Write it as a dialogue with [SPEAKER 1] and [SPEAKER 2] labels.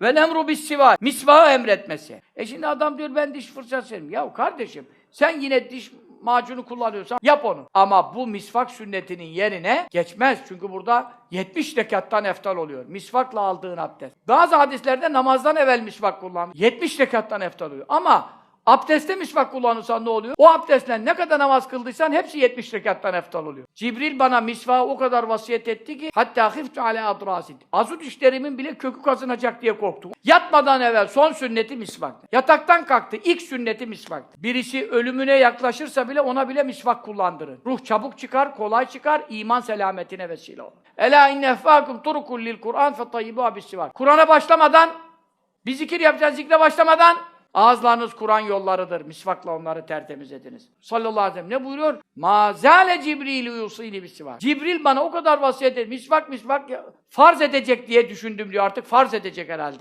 [SPEAKER 1] Ve emru bis siva. Misvağı emretmesi. E şimdi adam diyor ben diş fırçası yerim. Ya kardeşim sen yine diş macunu kullanıyorsan yap onu. Ama bu misvak sünnetinin yerine geçmez. Çünkü burada 70 rekattan eftal oluyor. Misvakla aldığın abdest. Bazı hadislerde namazdan evvel misvak kullan. 70 rekattan eftal oluyor. Ama Abdestte misvak kullanırsan ne oluyor? O abdestle ne kadar namaz kıldıysan hepsi 70 rekattan eftal oluyor. Cibril bana misvağı o kadar vasiyet etti ki hatta hiftu ale adrasit. Azut dişlerimin bile kökü kazınacak diye korktum. Yatmadan evvel son sünneti misvak. Yataktan kalktı. ilk sünneti misvak. Birisi ölümüne yaklaşırsa bile ona bile misvak kullandırır. Ruh çabuk çıkar, kolay çıkar, iman selametine vesile olur. Ela inne effakum turukul lil Kur'an fetayyibu bis Kur'an'a başlamadan bir zikir yapacağız, zikre başlamadan ağızlarınız Kur'an yollarıdır. Misvakla onları tertemiz ediniz. Sallallahu aleyhi ve sellem ne buyuruyor? Mazale Cibril yusini bisivak. Cibril bana o kadar vasiyet etti. Misvak misvak farz edecek diye düşündüm diyor. Artık farz edecek herhalde.